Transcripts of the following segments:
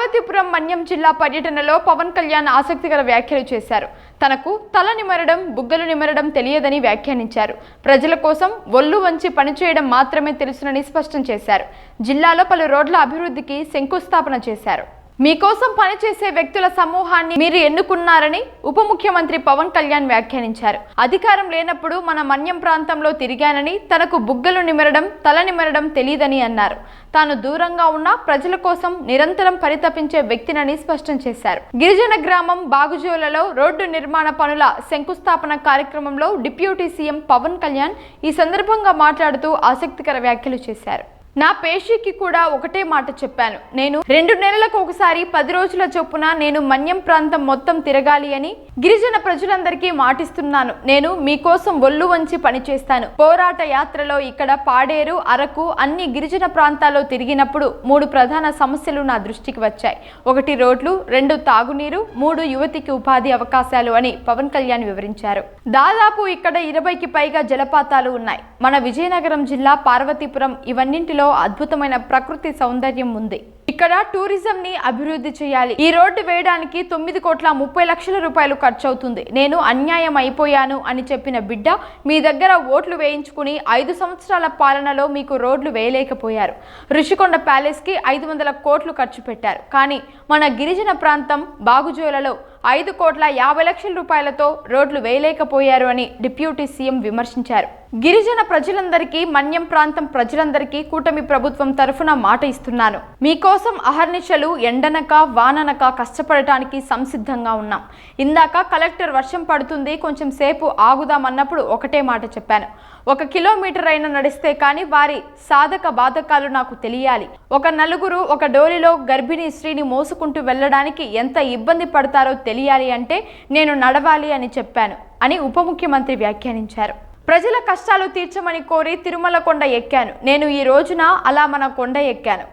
పార్వతీపురం మన్యం జిల్లా పర్యటనలో పవన్ కళ్యాణ్ ఆసక్తికర వ్యాఖ్యలు చేశారు. తనకు తల నిమరడం బుగ్గలు నిమరడం తెలియదని వ్యాఖ్యానించారు. ప్రజల కోసం ఒళ్ళు వంచి పనిచేయడం మాత్రమే తెలుసునని స్పష్టం చేశారు. జిల్లాలో పలు రోడ్ల అభివృద్ధికి శంకుస్థాపన చేశారు. మీకోసం పనిచేసే వ్యక్తుల సమూహాన్ని మీరు ఎన్నుకున్నారని ఉప ముఖ్యమంత్రి పవన్ కళ్యాణ్ వ్యాఖ్యానించారు. అధికారం లేనప్పుడు మన మన్యం ప్రాంతంలో తిరిగానని తనకు బుగ్గలు నిమరడం తల నిమరడం తెలియదని అన్నారు. తాను దూరంగా ఉన్న ప్రజల కోసం నిరంతరం పరితపించే వ్యక్తినని స్పష్టం చేశారు. గిరిజన గ్రామం బాగుజోలలో రోడ్డు నిర్మాణ పనుల శంకుస్థాపన కార్యక్రమంలో డిప్యూటీ సీఎం పవన్ కళ్యాణ్ ఈ సందర్భంగా మాట్లాడుతూ ఆసక్తికర వ్యాఖ్యలు చేశారు. నా పేషీకి కూడా ఒకటే మాట చెప్పాను. నేను రెండు నెలలకు ఒకసారి పది రోజుల చొప్పున నేను మన్యం ప్రాంతం మొత్తం తిరగాలి అని గిరిజన ప్రజలందరికీ మాటిస్తున్నాను. నేను మీకోసం ఒళ్ళు వంచి పనిచేస్తాను. పోరాట యాత్రలో ఇక్కడ పాడేరు అరకు అన్ని గిరిజన ప్రాంతాల్లో తిరిగినప్పుడు మూడు ప్రధాన సమస్యలు నా దృష్టికి వచ్చాయి. ఒకటి రోడ్లు రెండు తాగునీరు మూడు యువతికి ఉపాధి అవకాశాలు అని పవన్ కళ్యాణ్ వివరించారు. దాదాపు ఇక్కడ ఇరవైకి పైగా జలపాతాలు ఉన్నాయి. మన విజయనగరం జిల్లా పార్వతీపురం ఇవన్నింటిలో అద్భుతమైన ప్రకృతి సౌందర్యం ఉంది. ఇక్కడ టూరిజం ని అభివృద్ధి చేయాలి. ఈ రోడ్డు వేయడానికి తొమ్మిది కోట్ల ముప్పై లక్షల రూపాయలు ఖర్చు అవుతుంది నేను అన్యాయం అయిపోయాను అని చెప్పిన బిడ్డ మీ దగ్గర ఓట్లు వేయించుకుని ఐదు సంవత్సరాల పాలనలో మీకు రోడ్లు వేయలేకపోయారు. ఋషికొండ ప్యాలెస్కి ఐదు వందల కోట్లు ఖర్చు పెట్టారు. కానీ మన గిరిజన ప్రాంతం బాగుజోలలో ఐదు కోట్ల యాభై లక్షల రూపాయలతో రోడ్లు వేయలేకపోయారు అని డిప్యూటీ సీఎం విమర్శించారు. గిరిజన ప్రజలందరికీ మన్యం ప్రాంతం ప్రజలందరికీ కూటమి ప్రభుత్వం తరఫున మాట ఇస్తున్నాను. మీకోసం అహర్నిశలు ఎండనక వాననక కష్టపడటానికి సంసిద్ధంగా ఉన్నాం. ఇందాక కలెక్టర్ వర్షం పడుతుంది కొంచెం సేపు ఆగుదామన్నప్పుడు ఒకటే మాట చెప్పాను. ఒక కిలోమీటర్ అయినా నడిస్తే కానీ వారి సాధక బాధకాలు నాకు తెలియాలి. ఒక నలుగురు ఒక డోలిలో గర్భిణీ స్త్రీని మోసుకుంటూ వెళ్ళడానికి ఎంత ఇబ్బంది పడతారో తెలియాలి అంటే నేను నడవాలి అని చెప్పాను అని ఉప ముఖ్యమంత్రి వ్యాఖ్యానించారు. ప్రజల కష్టాలు తీర్చమని కోరి తిరుమల కొండ ఎక్కాను. నేను ఈ రోజున అలా మన కొండ ఎక్కాను.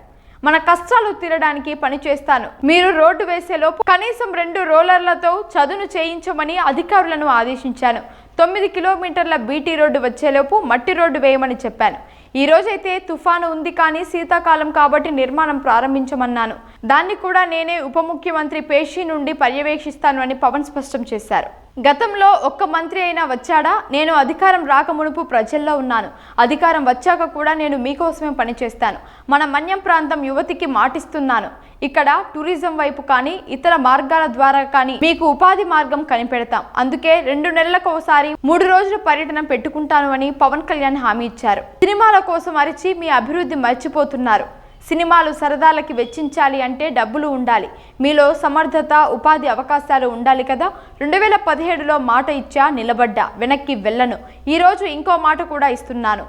మన కష్టాలు తీరడానికి పని చేస్తాను. మీరు రోడ్డు వేసేలోపు కనీసం రెండు రోలర్లతో చదును చేయించమని అధికారులను ఆదేశించాను. తొమ్మిది కిలోమీటర్ల బీటీ రోడ్డు వచ్చేలోపు మట్టి రోడ్డు వేయమని చెప్పాను. ఈ రోజైతే తుఫాను ఉంది కానీ శీతాకాలం కాబట్టి నిర్మాణం ప్రారంభించమన్నాను. దాన్ని కూడా నేనే ఉప ముఖ్యమంత్రి పేషి నుండి పర్యవేక్షిస్తాను అని పవన్ స్పష్టం చేశారు. గతంలో ఒక్క మంత్రి అయినా వచ్చాడా? నేను అధికారం రాకమునుపు ప్రజల్లో ఉన్నాను. అధికారం వచ్చాక కూడా నేను మీకోసమే పనిచేస్తాను. మన మన్యం ప్రాంతం యువతికి మాటిస్తున్నాను. ఇక్కడ టూరిజం వైపు కానీ ఇతర మార్గాల ద్వారా కానీ మీకు ఉపాధి మార్గం కనిపెడతాం. అందుకే రెండు నెలలకు ఒకసారి మూడు రోజుల పర్యటన పెట్టుకుంటాను అని పవన్ కళ్యాణ్ హామీ ఇచ్చారు. సినిమాల కోసం అరిచి మీ అభివృద్ధి మర్చిపోతున్నారు. సినిమాలు సరదాలకి వెచ్చించాలి అంటే డబ్బులు ఉండాలి. మీలో సమర్థత ఉపాధి అవకాశాలు ఉండాలి కదా? రెండు వేల పదిహేడులో మాట ఇచ్చా నిలబడ్డా వెనక్కి వెళ్ళను. ఈరోజు ఇంకో మాట కూడా ఇస్తున్నాను.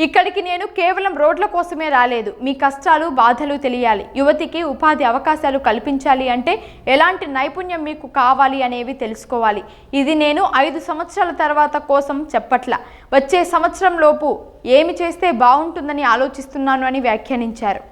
ఇక్కడికి నేను కేవలం రోడ్ల కోసమే రాలేదు. మీ కష్టాలు బాధలు తెలియాలి. యువతికి ఉపాధి అవకాశాలు కల్పించాలి అంటే ఎలాంటి నైపుణ్యం మీకు కావాలి అనేవి తెలుసుకోవాలి. ఇది నేను ఐదు సంవత్సరాల తర్వాత కోసం చెప్పట్ల. వచ్చే సంవత్సరం లోపు ఏమి చేస్తే బాగుంటుందని ఆలోచిస్తున్నాను అని వ్యాఖ్యానించారు.